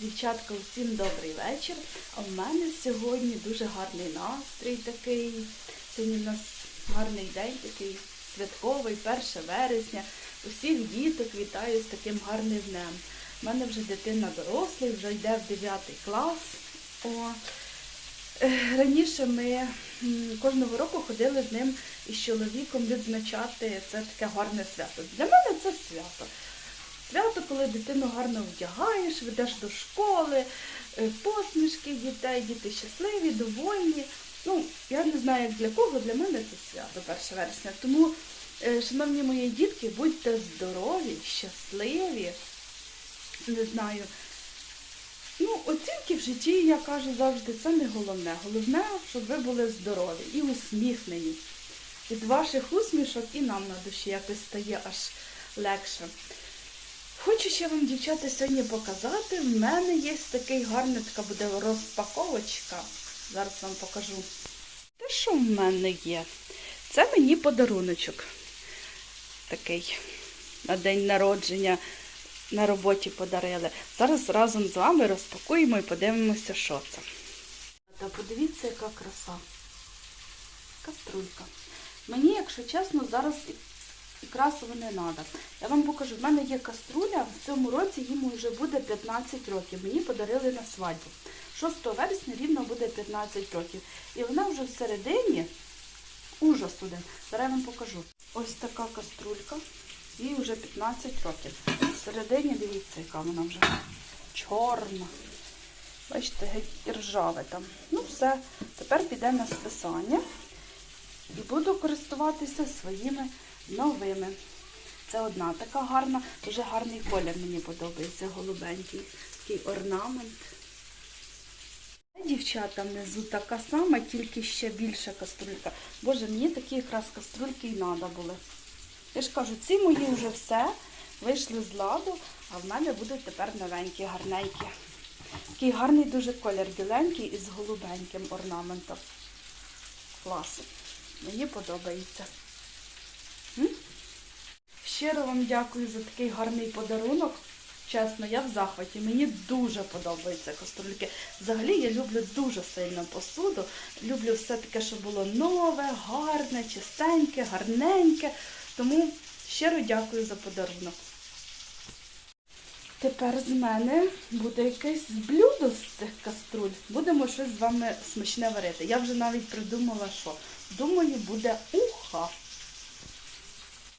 Дівчатка, усім добрий вечір. А в мене сьогодні дуже гарний настрій такий. Сьогодні в нас гарний день, такий святковий, 1 вересня. Усіх діток вітаю з таким гарним днем. У мене вже дитина дорослий, вже йде в 9 клас. О, Е, Раніше ми кожного року ходили з ним і з чоловіком відзначати це таке гарне свято. Для мене це свято. Коли дитину гарно вдягаєш, ведеш до школи, е, посмішки дітей, діти щасливі, довольні. Ну, я не знаю, як для кого, для мене це свято 1 вересня. Тому, е, шановні мої дітки, будьте здорові, щасливі. Не знаю. Ну, оцінки в житті, я кажу завжди, це не головне. Головне, щоб ви були здорові і усміхнені. Від ваших усмішок і нам на душі якось стає аж легше. Хочу ще вам, дівчата, сьогодні показати. В мене є такий гарний, така буде розпаковочка. Зараз вам покажу. Те, що в мене є? Це мені подаруночок. Такий на день народження на роботі подарили. Зараз разом з вами розпакуємо і подивимося, що це. Та подивіться, яка краса. Каструлька. Мені, якщо чесно, зараз і- красиво не треба. Я вам покажу, в мене є каструля, в цьому році їм вже буде 15 років. Мені подарили на свадьбу. 6 вересня рівно буде 15 років. І вона вже всередині ужас один. Зараз я вам покажу. Ось така каструлька. Їй вже 15 років. Всередині, дивіться, яка вона вже чорна. Бачите, геть ржаве там. Ну все, тепер піде на списання і буду користуватися своїми новими. Це одна така гарна, дуже гарний колір мені подобається, голубенький, такий орнамент. Дівчата, внизу така сама, тільки ще більша каструлька. Боже, мені такі якраз каструльки і треба були. Я ж кажу, ці мої вже все вийшли з ладу, а в мене будуть тепер новенькі, гарненькі. Такий гарний дуже колір, біленький із голубеньким орнаментом. Клас. Мені подобається. Щиро вам дякую за такий гарний подарунок. Чесно, я в захваті. Мені дуже подобаються каструльки. Взагалі я люблю дуже сильно посуду. Люблю все таке, щоб було нове, гарне, чистеньке, гарненьке. Тому щиро дякую за подарунок. Тепер з мене буде якесь блюдо з цих каструль. Будемо щось з вами смачне варити. Я вже навіть придумала, що. Думаю, буде уха.